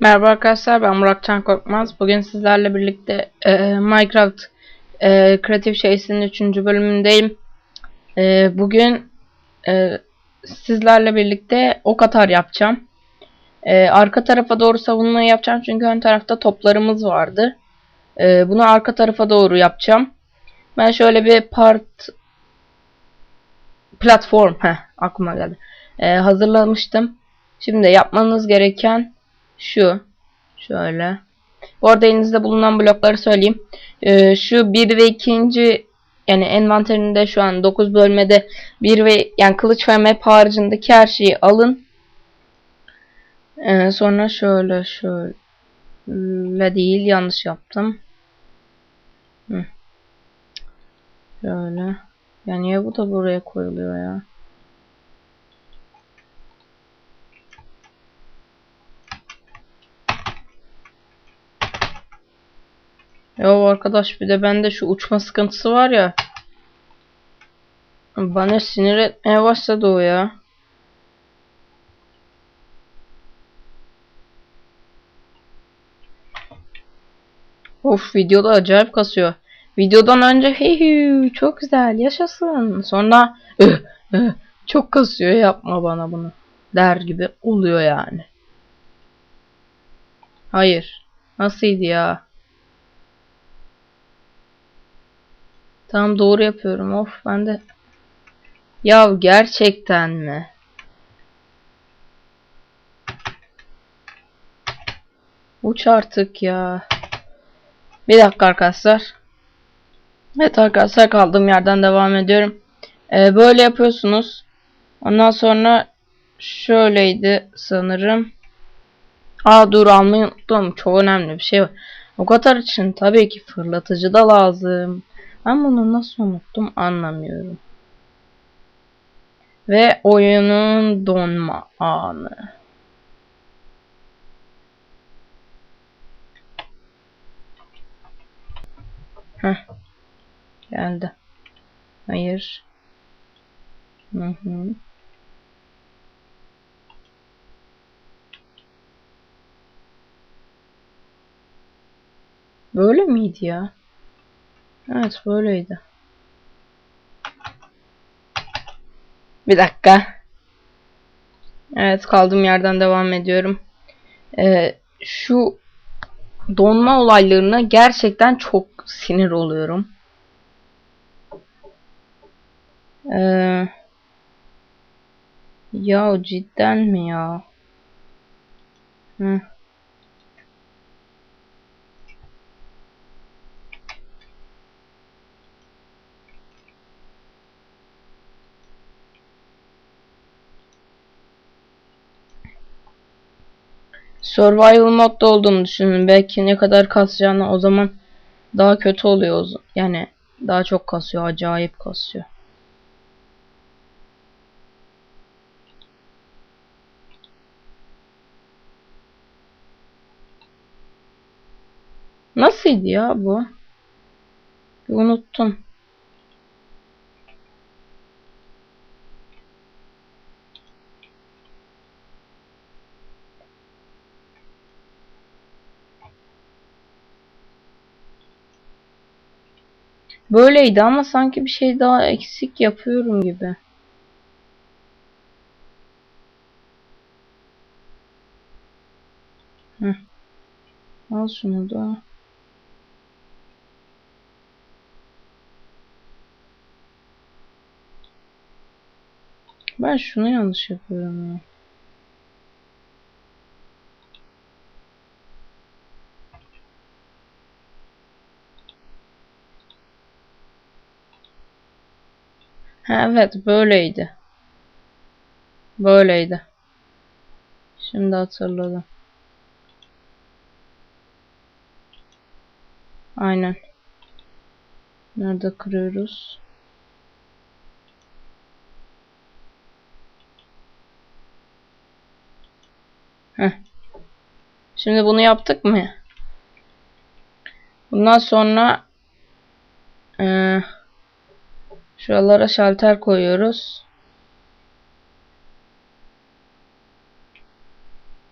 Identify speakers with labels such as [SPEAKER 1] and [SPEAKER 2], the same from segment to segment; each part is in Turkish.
[SPEAKER 1] Merhaba arkadaşlar ben Murat Can Korkmaz. Bugün sizlerle birlikte e, Minecraft e, Creative Shades'in 3. bölümündeyim. E, bugün e, sizlerle birlikte ok atar yapacağım. E, arka tarafa doğru savunma yapacağım çünkü ön tarafta toplarımız vardı. E, bunu arka tarafa doğru yapacağım. Ben şöyle bir part platform heh, aklıma geldi. E, hazırlamıştım. Şimdi yapmanız gereken şu. Şöyle. Bu arada elinizde bulunan blokları söyleyeyim. Ee, şu 1 ve 2. yani envanterinde şu an 9 bölmede 1 ve yani kılıç ve map haricindeki her şeyi alın. Ee, sonra şöyle şöyle değil yanlış yaptım. Hı. Şöyle. Ya niye bu da buraya koyuluyor ya? Ya arkadaş bir de bende şu uçma sıkıntısı var ya. Bana sinir etmeye başladı o ya. Of videoda acayip kasıyor. Videodan önce hey çok güzel yaşasın. Sonra "Üh, üh, çok kasıyor yapma bana bunu der gibi oluyor yani. Hayır. Nasılydı ya? Tamam doğru yapıyorum. Of ben de. Ya gerçekten mi? Uç artık ya. Bir dakika arkadaşlar. Evet arkadaşlar kaldığım yerden devam ediyorum. Ee, böyle yapıyorsunuz. Ondan sonra şöyleydi sanırım. Aa dur almayı unuttum. Çok önemli bir şey var. O kadar için tabii ki fırlatıcı da lazım. Ben bunu nasıl unuttum anlamıyorum. Ve oyunun donma anı. Heh. Geldi. Hayır. Hı hı. Böyle miydi ya? Evet böyleydi. Bir dakika. Evet kaldığım yerden devam ediyorum. Ee, şu donma olaylarına gerçekten çok sinir oluyorum. Ee, ya cidden mi ya? Hı. Survival modda olduğunu düşünün. Belki ne kadar kasacağını o zaman daha kötü oluyor. Yani daha çok kasıyor. Acayip kasıyor. Nasıldı ya bu? Unuttum. Böyleydi ama sanki bir şey daha eksik yapıyorum gibi. Heh. Al şunu da. Ben şunu yanlış yapıyorum ya. Evet böyleydi. Böyleydi. Şimdi hatırladım. Aynen. Nerede kırıyoruz? Heh. Şimdi bunu yaptık mı? Bundan sonra eee Şuralara şalter koyuyoruz.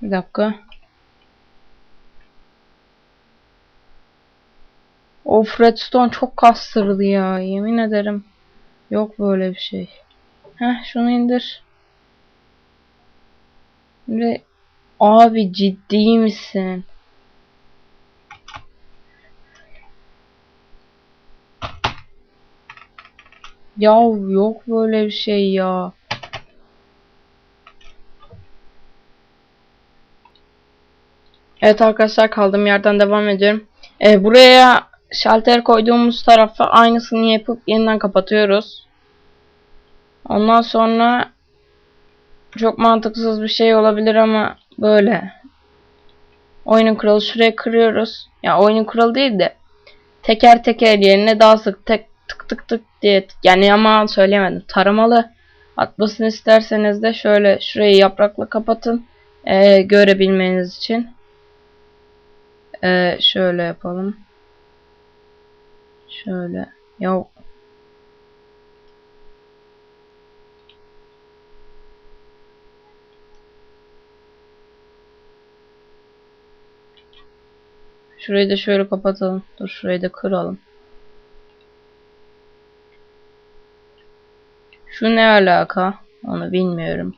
[SPEAKER 1] Bir dakika. Of redstone çok kastırdı ya. Yemin ederim. Yok böyle bir şey. Heh şunu indir. Şimdi abi ciddi misin? Ya yok böyle bir şey ya. Evet arkadaşlar kaldığım yerden devam ediyorum. Ee, buraya şalter koyduğumuz tarafa aynısını yapıp yeniden kapatıyoruz. Ondan sonra çok mantıksız bir şey olabilir ama böyle. Oyunun kuralı şuraya kırıyoruz. Ya oyunun kuralı değil de teker teker yerine daha sık tek tık tık diye yani ama söyleyemedim. Taramalı atmasını isterseniz de şöyle şurayı yaprakla kapatın. Ee, görebilmeniz için. Ee, şöyle yapalım. Şöyle. Ya Şurayı da şöyle kapatalım. Dur şurayı da kıralım. Şu ne alaka? Onu bilmiyorum.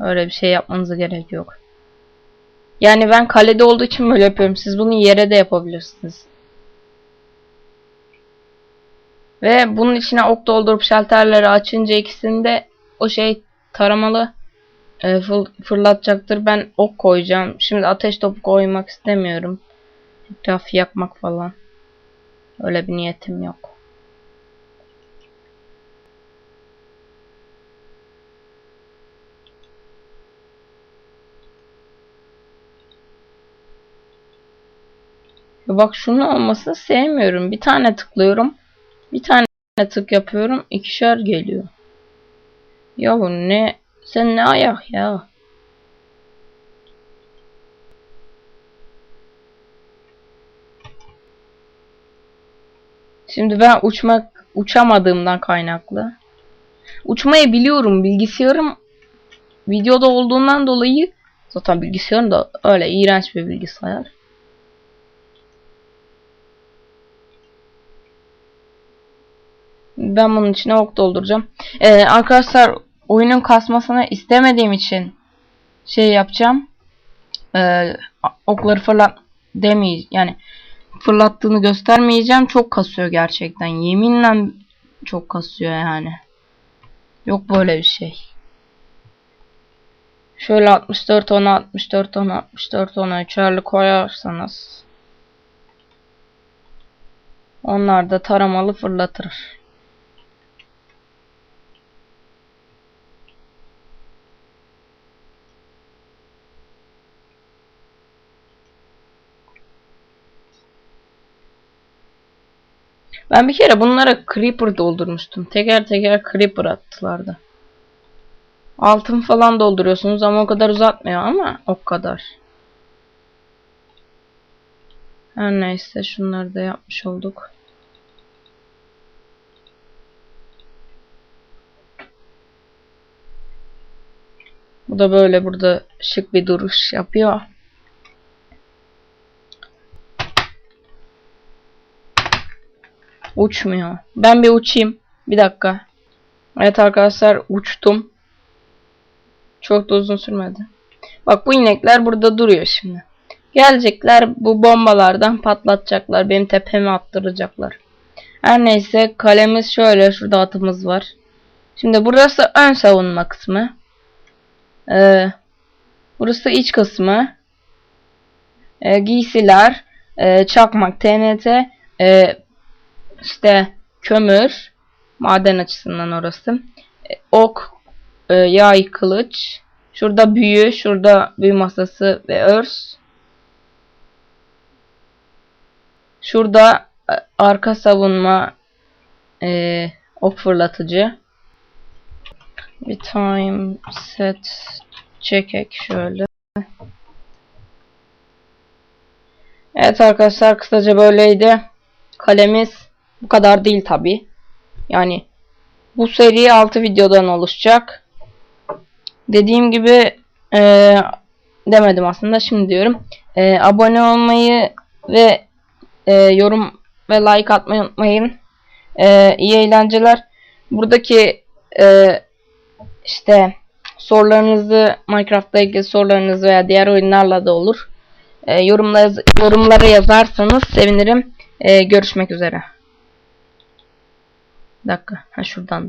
[SPEAKER 1] Öyle bir şey yapmanıza gerek yok. Yani ben kalede olduğu için böyle yapıyorum. Siz bunu yere de yapabilirsiniz. Ve bunun içine ok doldurup şalterleri açınca ikisinde o şey taramalı e, fır- fırlatacaktır. Ben ok koyacağım. Şimdi ateş topu koymak istemiyorum. Etrafı yakmak falan. Öyle bir niyetim yok. Bak şunun olmasını sevmiyorum. Bir tane tıklıyorum. Bir tane tık yapıyorum. ikişer geliyor. Ya bu ne? Sen ne ayak ya? Şimdi ben uçmak uçamadığımdan kaynaklı. Uçmayı biliyorum. Bilgisayarım videoda olduğundan dolayı zaten bilgisayarım da öyle iğrenç bir bilgisayar. Ben bunun içine ok dolduracağım. Ee, arkadaşlar oyunun kasmasını istemediğim için şey yapacağım. Ee, okları fırlat demeyeceğim. Yani fırlattığını göstermeyeceğim. Çok kasıyor gerçekten. Yeminle çok kasıyor yani. Yok böyle bir şey. Şöyle 64 10 64 10 64 10 üçerli koyarsanız onlar da taramalı fırlatır. Ben bir kere bunlara creeper doldurmuştum. Teker teker creeper attılardı. Altın falan dolduruyorsunuz ama o kadar uzatmıyor ama o kadar. Her neyse şunları da yapmış olduk. Bu da böyle burada şık bir duruş yapıyor. Uçmuyor. Ben bir uçayım. Bir dakika. Evet arkadaşlar uçtum. Çok da uzun sürmedi. Bak bu inekler burada duruyor şimdi. Gelecekler bu bombalardan patlatacaklar. Benim tepeme attıracaklar. Her neyse kalemiz şöyle. Şurada atımız var. Şimdi burası ön savunma kısmı. Ee, burası iç kısmı. Ee, giysiler. E, çakmak, TNT. E, işte kömür. Maden açısından orası. E, ok, e, yay, kılıç. Şurada büyü, şurada büyü masası ve örs. Şurada e, arka savunma e, ok fırlatıcı. Bir time set çekek şöyle. Evet arkadaşlar kısaca böyleydi. Kalemiz bu kadar değil tabi. Yani bu seri 6 videodan oluşacak. Dediğim gibi e, demedim aslında şimdi diyorum. E, abone olmayı ve e, yorum ve like atmayı unutmayın. Ee, iyi eğlenceler. Buradaki e, işte sorularınızı Minecraft'la ilgili sorularınız veya diğer oyunlarla da olur. E, yorumlara, yorumlara yazarsanız sevinirim. E, görüşmek üzere. Bir dakika. Ha şuradan.